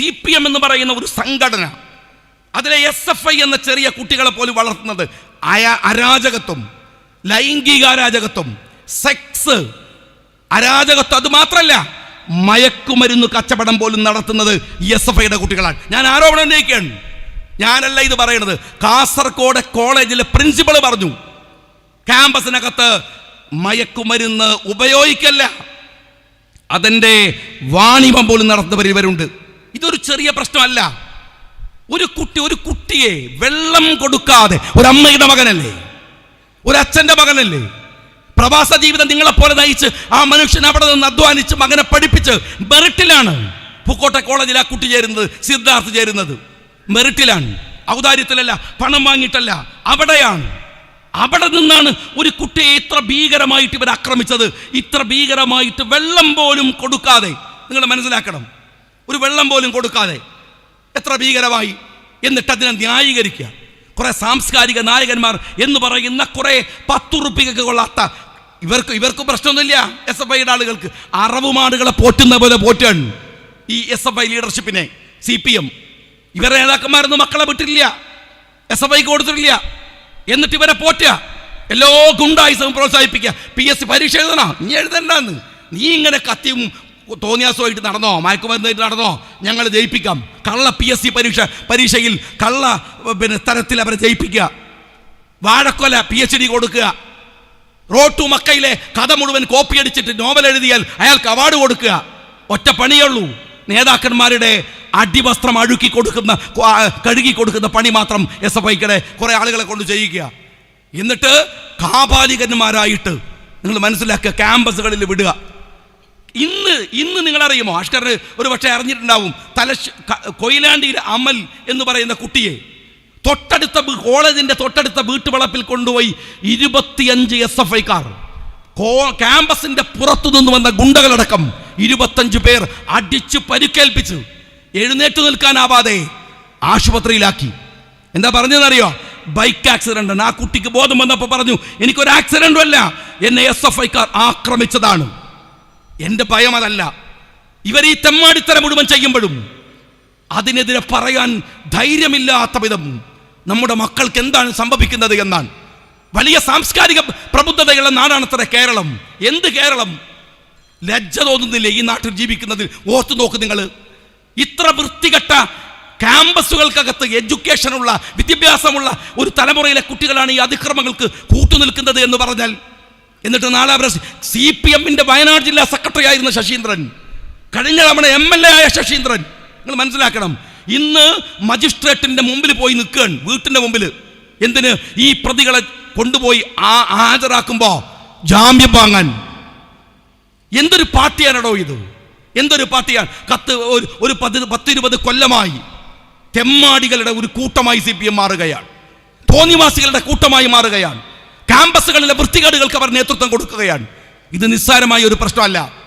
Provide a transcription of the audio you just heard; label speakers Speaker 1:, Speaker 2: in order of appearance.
Speaker 1: C P M എന്ന് പറയുന്ന ഒരു സംഘടന. അതിലെ എസ് എഫ് ഐ എന്ന ചെറിയ കുട്ടികളെ പോലും വളർത്തുന്നത് അയാ അരാജകത്വം ലൈംഗിക അരാജകത്വം സെക്സ്. അരാജകത്വം അത് മാത്രമല്ല മയക്കുമരുന്ന് കച്ചവടം പോലും നടത്തുന്നത് എസ് എഫ് ഐയുടെ കുട്ടികളാണ്. ഞാൻ ആരോപണം ഉന്നയിക്കുകയാണ്. ഞാനല്ല ഇത് പറയുന്നത് കാസർഗോഡ് കോളേജിലെ പ്രിൻസിപ്പൾ പറഞ്ഞു ക്യാമ്പസിനകത്ത് മയക്കുമരുന്ന് ഉപയോഗിക്കല്ല. അതിന്റെ വാണിഭം പോലും നടത്തുന്നവർ ഇവരുണ്ട് ഇതൊരു ചെറിയ പ്രശ്നമല്ല. ഒരു കുട്ടി ഒരു കുട്ടിയെ വെള്ളം കൊടുക്കാതെ ഒരു അമ്മയുടെ മകനല്ലേ? ഒരു അച്ഛന്റെ മകനല്ലേ? പ്രവാസ ജീവിതം നിങ്ങളെപ്പോലെ നയിച്ച് ആ മനുഷ്യൻ അവിടെ നിന്ന് അധ്വാനിച്ച് മകനെ പഠിപ്പിച്ച് മെറിറ്റിലാണ് പൂക്കോട്ടെ കോളേജിൽ ആ കുട്ടി ചേരുന്നത് സിദ്ധാർത്ഥ് ചേരുന്നത്. മെറിറ്റിലാണ്. ഔദാര്യത്തിലല്ല പണം വാങ്ങിയിട്ടല്ല അവിടെയാണ്. അവിടെ നിന്നാണ് ഒരു കുട്ടിയെ ഇത്ര ഭീകരമായിട്ട് ഇവർ ആക്രമിച്ചത്. ഇത്ര ഭീകരമായിട്ട് വെള്ളം പോലും കൊടുക്കാതെ. നിങ്ങൾ മനസ്സിലാക്കണം. ഒരു വെള്ളം പോലും കൊടുക്കാതെ എത്ര ഭീകരമായി എന്നിട്ട് അതിനെ ന്യായീകരിക്കുക. കുറേ സാംസ്കാരിക നായകന്മാർ എന്ന് പറയുന്ന കുറേ പത്തു പത്തുറുപ്പികൾക്ക് കൊള്ളാത്ത ഇവർക്ക് ഇവർക്ക് പ്രശ്നമൊന്നുമില്ല എസ് എഫ് ഐയുടെ ആളുകൾക്ക്. അറവുമാടുകളെ പോറ്റുന്ന പോലെ പോറ്റാണ് ഈ എസ് എഫ് ഐ ലീഡർഷിപ്പിനെ സി പി എം. ഇവരുടെ നേതാക്കന്മാരൊന്നും മക്കളെ വിട്ടിട്ടില്ല. എസ് എഫ് ഐക്ക് കൊടുത്തിട്ടില്ല. എന്നിട്ട് ഇവരെ പോറ്റുക. എല്ലോ ഗുണ്ടായുസവും പ്രോത്സാഹിപ്പിക്കുക. പി എസ് സി പരീക്ഷ നീ എഴുതണ്ടെന്ന്. നീ ഇങ്ങനെ കത്തിയും തോന്നിയാസമായിട്ട് നടന്നോ? മയക്കുമരുന്നായിട്ട് നടന്നോ? ഞങ്ങൾ ജയിപ്പിക്കാം. കള്ള പി എസ് സി പരീക്ഷ പരീക്ഷയിൽ കള്ള പിന്നെ തരത്തിൽ അവരെ ജയിപ്പിക്കുക. വാഴക്കൊല പി എച്ച് ഡി കൊടുക്കുക. റോട്ടു മക്കയിലെ കഥ മുഴുവൻ കോപ്പി അടിച്ചിട്ട് നോവൽ എഴുതിയാൽ അയാൾക്ക് അവാർഡ് കൊടുക്കുക. ഒറ്റ പണിയുള്ളൂ നേതാക്കന്മാരുടെ അടിവസ്ത്രം അഴുക്കി കൊടുക്കുന്ന കഴുകി കൊടുക്കുന്ന പണി മാത്രം എസ് എഫ് ഐക്കടെ കുറേ ആളുകളെ കൊണ്ട് ചെയ്യിക്കുക എന്നിട്ട് കാപാലികന്മാരായിട്ട് നിങ്ങൾ മനസ്സിലാക്കുക ക്യാമ്പസുകളിൽ വിടുക. ഇന്ന് ഇന്ന് നിങ്ങൾ അറിയുമോ അഷ്കറിന് ഒരു പക്ഷേ അറിഞ്ഞിട്ടുണ്ടാവും. തലശ് ക- കൊയിലാണ്ടിയിലെ അമൽ എന്ന് പറയുന്ന കുട്ടിയെ തൊട്ടടുത്ത കോളേജിന്റെ തൊട്ടടുത്ത വീട്ടുവളപ്പിൽ കൊണ്ടുപോയി ഇരുപത്തിയഞ്ച് എസ് എഫ് ഐക്കാർ. ക്യാമ്പസിന്റെ പുറത്തു നിന്ന് വന്ന ഗുണ്ടകളടക്കം ഇരുപത്തഞ്ച് പേർ അടിച്ച് പരിക്കേൽപ്പിച്ചു എഴുന്നേറ്റ് നിൽക്കാനാവാതെ ആശുപത്രിയിലാക്കി. എന്താ പറഞ്ഞതെന്നറിയോ? ബൈക്ക് ആക്സിഡന്റ് ആ കുട്ടിക്ക് ബോധം വന്നപ്പോൾ പറഞ്ഞു എനിക്കൊരു ആക്സിഡന്റും അല്ല. എന്നെ എസ് എഫ് ഐക്കാർ ആക്രമിച്ചതാണ്. എന്റെ ഭയം അതല്ല. ഇവർ ഈ തെമ്മാടിത്തരം മുഴുവൻ ചെയ്യുമ്പോഴും അതിനെതിരെ പറയാൻ ധൈര്യമില്ലാത്ത വിധം നമ്മുടെ മക്കൾക്ക് എന്താണ് സംഭവിക്കുന്നത് എന്നാണ് വലിയ സാംസ്കാരിക പ്രബുദ്ധതയുള്ള നാടാണത്ര കേരളം. എന്ത് കേരളം? ലജ്ജ തോന്നുന്നില്ല ഈ നാട്ടിൽ ജീവിക്കുന്നതിൽ ഓർത്തു നോക്ക് നിങ്ങൾ ഇത്ര വൃത്തികെട്ട ക്യാമ്പസുകൾക്കകത്ത് എഡ്യൂക്കേഷനുള്ള വിദ്യാഭ്യാസമുള്ള ഒരു തലമുറയിലെ കുട്ടികളാണ് ഈ അതിക്രമങ്ങൾക്ക് കൂട്ടുനിൽക്കുന്നത് എന്ന് പറഞ്ഞാൽ എന്നിട്ട് നാളെ അവർ സി പി എമ്മിന്റെ വയനാട് ജില്ലാ സെക്രട്ടറി ആയിരുന്ന ശശീന്ദ്രൻ. കഴിഞ്ഞ തവണ എം എൽ എ ആയ ശശീന്ദ്രൻ. നിങ്ങൾ മനസ്സിലാക്കണം. ഇന്ന് മജിസ്ട്രേറ്റിന്റെ മുമ്പിൽ പോയി നിൽക്കുകയാണ്. വീട്ടിന്റെ മുമ്പിൽ. എന്തിന്? ഈ പ്രതികളെ കൊണ്ടുപോയി ആ ഹാജരാക്കുമ്പോൾ ജാമ്യം വാങ്ങാൻ. എന്തൊരു പാർട്ടിയാണോ ഇത്? എന്തൊരു പാർട്ടിയാണ് കത്ത് ഒരു ഒരു പത്ത് പത്തിരുപത് കൊല്ലമായി തെമ്മാടികളുടെ ഒരു കൂട്ടമായി സി പി എം മാറുകയാണ്. തോന്നിവാസികളുടെ കൂട്ടമായി മാറുകയാണ്. ക്യാമ്പസുകളിലെ വൃത്തികേടുകൾക്ക് അവർ നേതൃത്വം കൊടുക്കുകയാണ്. ഇത് നിസ്സാരമായ ഒരു പ്രശ്നമല്ല.